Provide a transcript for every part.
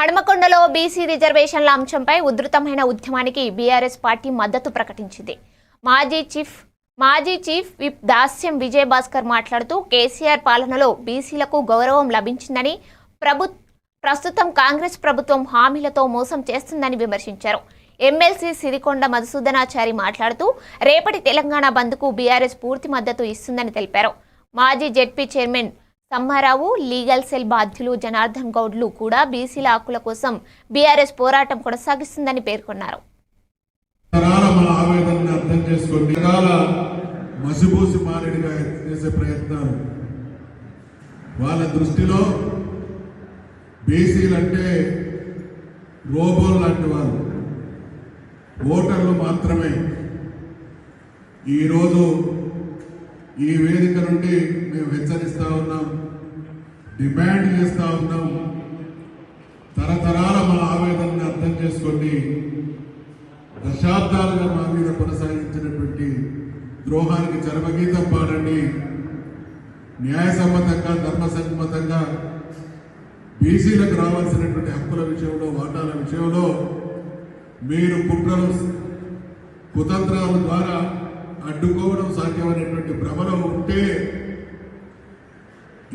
హడమకొండలో BC రిజర్వేషన్ల అంశంపై ఉధృతమైన ఉద్యమానికి బీఆర్ఎస్ పార్టీ మద్దతు ప్రకటించింది. మాజీ చీఫ్ మాజీ చీఫ్ విప్ దాస్యం విజయభాస్కర్ మాట్లాడుతూ కేసీఆర్ పాలనలో బీసీలకు గౌరవం లభించిందని ప్రభు ప్రస్తుతం కాంగ్రెస్ ప్రభుత్వం హామీలతో మోసం చేస్తుందని విమర్శించారు. ఎమ్మెల్సీ సిరికొండ మధుసూదనాచారి మాట్లాడుతూ రేపటి తెలంగాణ బంద్కు బీఆర్ఎస్ పూర్తి మద్దతు ఇస్తుందని తెలిపారు. మాజీ ZP chairman Sammarao legal cell బాధ్యులు జనార్దన్ గౌడ్లు కూడా బీసీల హక్కుల కోసం బీఆర్ఎస్ పోరాటం కొనసాగిస్తుందని పేర్కొన్నారు. వాళ్ళ దృష్టిలో బీసీలు అంటే రోబోలు లాంటి వాళ్ళు. ఓటర్లు మాత్రమే. ఈరోజు ఈ వేదిక నుండి మేము హెచ్చరిస్తా ఉన్నాం. డిమాండ్ చేస్తా ఉన్నాం. తరతరాల మన ఆవేదనని అర్థం చేసుకోండి దశాబ్దాలుగా మా మీద కొనసాగించినటువంటి ద్రోహానికి చరమగీతం పాడండి. న్యాయసమ్మతంగా ధర్మసమ్మతంగా బీసీలకు రావాల్సినటువంటి హక్కుల విషయంలో వాటాల విషయంలో మీరు కుట్రలు కుతంత్రాల ద్వారా అడ్డుకోవడం సాధ్యమైనటువంటి భ్రమలో ఉంటే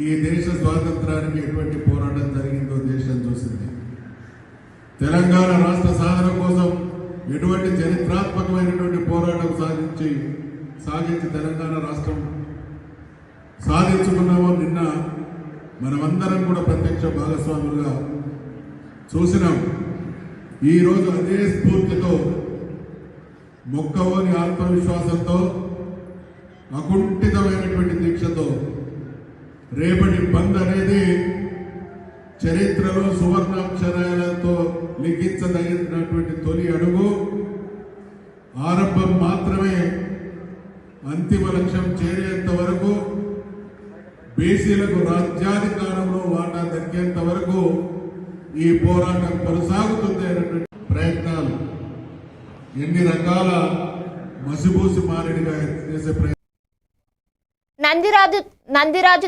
ఈ దేశ స్వాతంత్రానికి ఎటువంటి పోరాటం జరిగిందో దేశం చూసింది. తెలంగాణ రాష్ట్ర సాధన కోసం ఎటువంటి చరిత్రాత్మకమైనటువంటి పోరాటం సాధించి సాగించి తెలంగాణ రాష్ట్రం సాధించుకున్నామో నిన్న మనమందరం కూడా ప్రత్యక్ష భాగస్వాములుగా చూసినాం. ఈరోజు అదే స్ఫూర్తితో మొక్కవోని ఆత్మవిశ్వాసంతో అకుంఠితమైనటువంటి దీక్షతో రేపటి బంద్ అనేది చరిత్రలో సువర్ణాక్షరాలతో లిఖించదగినటువంటి తొలి అడుగు. ఆరంభం మాత్రమే అంతిమ లక్ష్యం చేరేంత వరకు బీసీలకు రాజ్యాధికారంలో వాటా దక్కేంత వరకు ఈ పోరాటం కొనసాగుతుంది అనేటువంటి ప్రయత్నాలు ఎన్ని రకాల మసిబూసి మారేడుగా చేసే ప్రయత్నం. నందిరాజు నందిరాజు